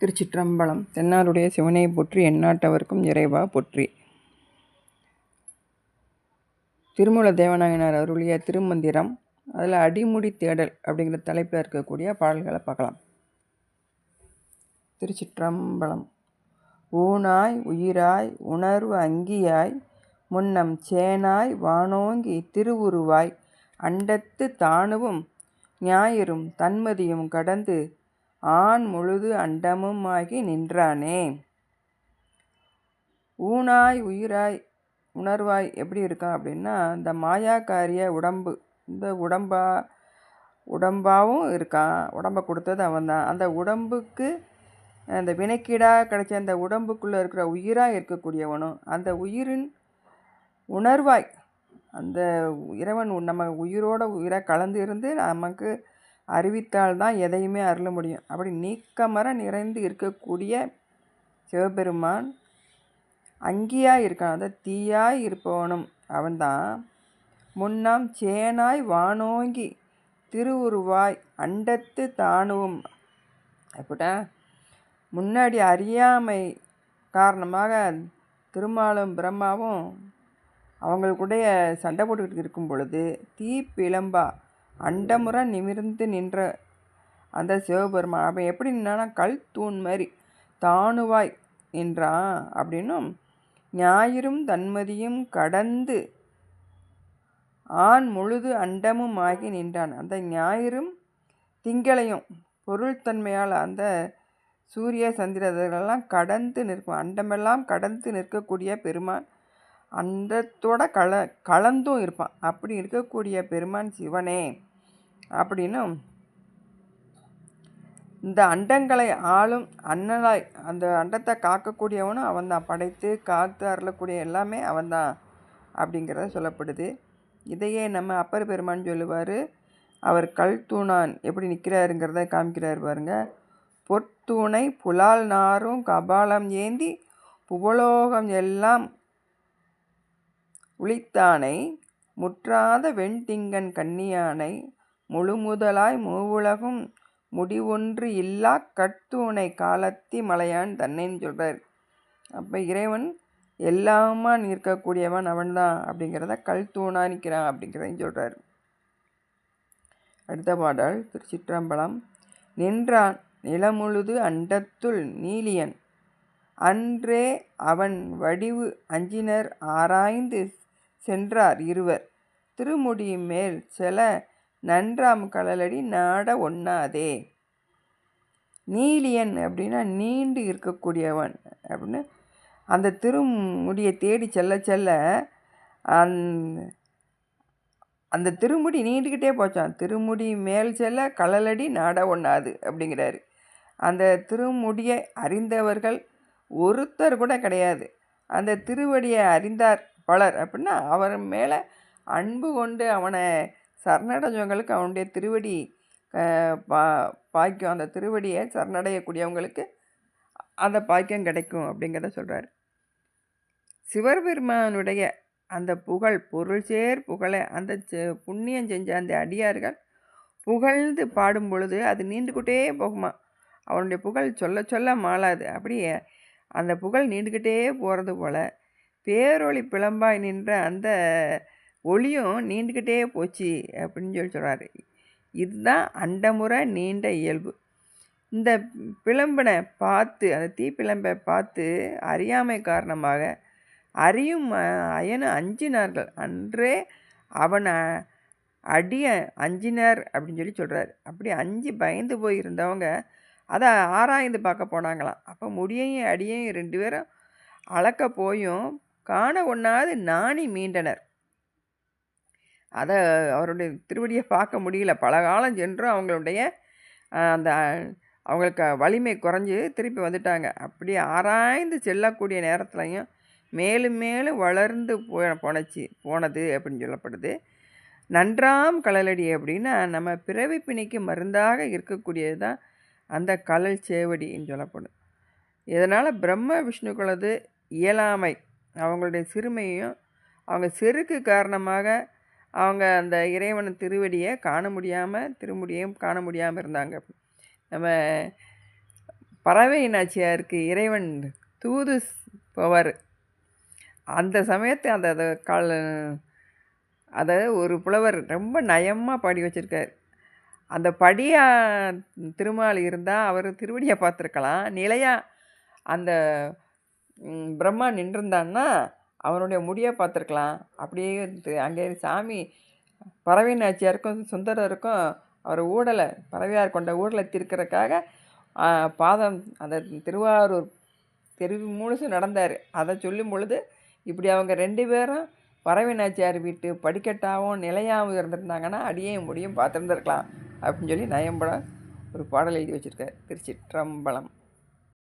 திருச்சிற்றம்பலம். தென்னாருடைய சிவனை போற்றி எந்நாட்டவர்க்கும் இறைவா போற்றி. திருமூல தேவநாயனார் அருளிய திருமந்திரம் அதில் அடிமுடி தேடல் அப்படிங்கிற தலைப்பில் இருக்கக்கூடிய பாடல்களை பார்க்கலாம். திருச்சிற்றம்பலம். ஊனாய் உயிராய் உணர்வு அங்கியாய் முன்னம் சேனாய் வானோங்கி திருவுருவாய் அண்டத்து தானுவும் ஞாயிறும் தன்மதியும் கடந்து ஆண் முழுது அண்டமுமாகி நின்றானே. ஊனாய் உயிராய் உணர்வாய் எப்படி இருக்கான் அப்படின்னா இந்த மாயாக்காரிய உடம்பு இந்த உடம்பா உடம்பாகவும் இருக்கான். உடம்பை கொடுத்தது அவன் தான் அந்த உடம்புக்கு அந்த வினைக்கீடாக கிடைச்ச அந்த உடம்புக்குள்ளே இருக்கிற உயிராக இருக்கக்கூடியவனும் அந்த உயிரின் உணர்வாய் அந்த இறைவன் நம்ம உயிரோட உயிராக கலந்து இருந்து நமக்கு அறிவித்தால் தான் எதையுமே அருள முடியும். அப்படி நீக்கமர நிறைந்து இருக்கக்கூடிய சிவபெருமான் அங்கியாக இருக்கான். அதாவது தீயாய் இருப்பவனும் அவன்தான். முன்னாம் சேனாய் வானோங்கி திருவுருவாய் அண்டத்து தானுவும். அப்படின்னா முன்னாடி அறியாமை காரணமாக திருமாலும் பிரம்மாவும் அவங்களுக்குடைய சண்டை போட்டுக்கிட்டு இருக்கும் பொழுது தீ பிளம்பா அண்டமுறை நிமிர்ந்து நின்ற அந்த சிவபெருமான். அவன் எப்படி நின்னானா கல் தூண் மாதிரி தானுவாய் நின்றான் அப்படின்னும் ஞாயிறும் தன்மதியும் கடந்து ஆண் முழுது அண்டமும் ஆகி நின்றான். அந்த ஞாயிறும் திங்களையும் பொருள்தன்மையால் அந்த சூரிய சந்திரர்களெல்லாம் கடந்து நிற்கும். அண்டமெல்லாம் கடந்து நிற்கக்கூடிய பெருமான் அந்தத்தோட கல கலந்தும் இருப்பான். அப்படி இருக்கக்கூடிய பெருமான் சிவனே அப்படின்னும் இந்த அண்டங்களை ஆளும் அண்ணலாய் அந்த அண்டத்தை காக்கக்கூடியவனும் அவன் தான் படைத்து காத்து அருளக்கூடிய எல்லாமே அவன்தான் அப்படிங்கிறத சொல்லப்படுது. இதையே நம்ம அப்பர் பெருமான் சொல்லுவார். அவர் கல் தூணான் எப்படி நிற்கிறாருங்கிறத காமிக்கிறார் பாருங்க. பொற்தூணை புலால் நாரும் கபாலம் ஏந்தி புவலோகம் எல்லாம் புளித்தானை முற்றாத வெண்திங்கன் கன்னியானை முழுமுதலாய் மூவுலகும் முடிவொன்று இல்லா கட்டுணை காலத்தி மலையான் தன்னைன்னு சொல்கிறார் அப்போ இறைவன் எல்லாமா நிற்கக்கூடியவன் அவன்தான் அப்படிங்கிறத கல் தூணா நிற்கிறான் அப்படிங்கிறதையும் சொல்கிறார் அடுத்த பாடல் திருச்சிற்றம்பலம். நின்றான் நிலமுழுது அண்டத்துள் நீலியன். அன்றே அவன் வடிவு அஞ்சினர் ஆராய்ந்து சென்றார் இருவர். திருமுடி மேல் செல நன்றாம் கடலடி நாட ஒண்ணாதே. நீலியன் அப்படின்னா நீண்டு இருக்கக்கூடியவன் அப்படின்னு அந்த திருமுடியை தேடி செல்ல செல்ல அந் அந்த திருமுடி நீண்டுக்கிட்டே போச்சான் திருமுடி மேல் செல்ல கடலடி நாட ஒண்ணாது அப்படிங்கிறாரு. அந்த திருமுடியை அறிந்தவர்கள் ஒருத்தர் கூட கிடையாது. அந்த திருவடியை அறிந்தார் பலர். அப்படின்னா அவர் மேலே அன்பு கொண்டு அவனை சரணடைஞ்சவங்களுக்கு அவனுடைய திருவடி பா பாக்கியம் அந்த திருவடியை சரணடையக்கூடியவங்களுக்கு அந்த பாக்கியம் கிடைக்கும் அப்படிங்கிறத சொல்கிறார் சிவபெருமானுடைய அந்த புகழ் பொருள் சேர் புகழை அந்த புண்ணியம் செஞ்ச அந்த அடியார்கள் புகழ்ந்து பாடும் பொழுது அது நீண்டுக்கிட்டே போகுமா? அவனுடைய புகழ் சொல்ல சொல்ல மாளாது. அப்படியே அந்த புகழ் நீண்டுக்கிட்டே போகிறது போல் பேரொளி பிளம்பாய் நின்ற அந்த ஒளியும் நீண்டுக்கிட்டே போச்சு அப்படின்னு சொல்லி சொல்கிறாரு இதுதான் அண்டமுறை நீண்ட இயல்பு. இந்த பிளம்பினை பார்த்து அந்த தீப்பிளம்பை பார்த்து அறியாமை காரணமாக அறியும் அயன அஞ்சினார்கள். அன்றே அவனை அடிய அஞ்சினார் அப்படின்னு சொல்லி சொல்கிறாரு அப்படி அஞ்சு பயந்து போய் இருந்தவங்க அதை ஆராய்ந்து பார்க்க போனாங்களாம். அப்போ முடியையும் அடியையும் ரெண்டு பேரும் அளக்க போயும் காண ஒண்ணாது நாணி மீண்டனர். அதை அவருடைய திருவடியை பார்க்க முடியல. பல காலம் சென்றும் அவங்களுடைய அந்த அவங்களுக்கு வலிமை குறைஞ்சி திருப்பி வந்துட்டாங்க. அப்படி ஆராய்ந்து செல்லக்கூடிய நேரத்துலையும் மேலும் மேலும் வளர்ந்து போ போனச்சு போனது அப்படின்னு சொல்லப்படுது. நன்றாம் கலலடி அப்படின்னா நம்ம பிறவி பிணிக்கு மருந்தாக இருக்கக்கூடியது தான் அந்த கலல் சேவடின்னு சொல்லப்படும். இதனால் பிரம்ம விஷ்ணுக்களது இயலாமை அவங்களுடைய சிறுமையும் அவங்க செருக்கு காரணமாக அவங்க அந்த இறைவன் திருவடியை காண முடியாமல் திருமுடியையும் காண முடியாமல் இருந்தாங்க. நம்ம பறவை நாச்சியாருக்கு இறைவன் தூது போவார். அந்த சமயத்தை அந்த அதை கால அதை ஒரு புலவர் ரொம்ப நயமாக பாடி வச்சுருக்கார். அந்த படியா திருமால் இருந்தால் அவர் திருவடியை பார்த்துருக்கலாம். நிலையாக அந்த பிரம்மா நின்றுருந்தான்னா அவனுடைய முடியை பார்த்துருக்கலாம். அப்படியே அங்கே சாமி பறவை நாச்சியாருக்கும் சுந்தரருக்கும் அவர் ஊடலை பறவையார் கொண்ட ஊடலை தீர்க்கறதுக்காக பாதம் அந்த திருவாரூர் தெரு முழுசும் நடந்தார். அதை சொல்லும் பொழுது இப்படி அவங்க ரெண்டு பேரும் பறவை நாச்சியார் வீட்டு படிக்கட்டாகவும் நிலையாகவும் இருந்திருந்தாங்கன்னா அடியையும் முடியும் பார்த்துருந்துருக்கலாம். அப்படின்னு சொல்லி நயம்பட ஒரு பாடல் எழுதி வச்சுருக்கார். திருச்சிற்றம்பலம்.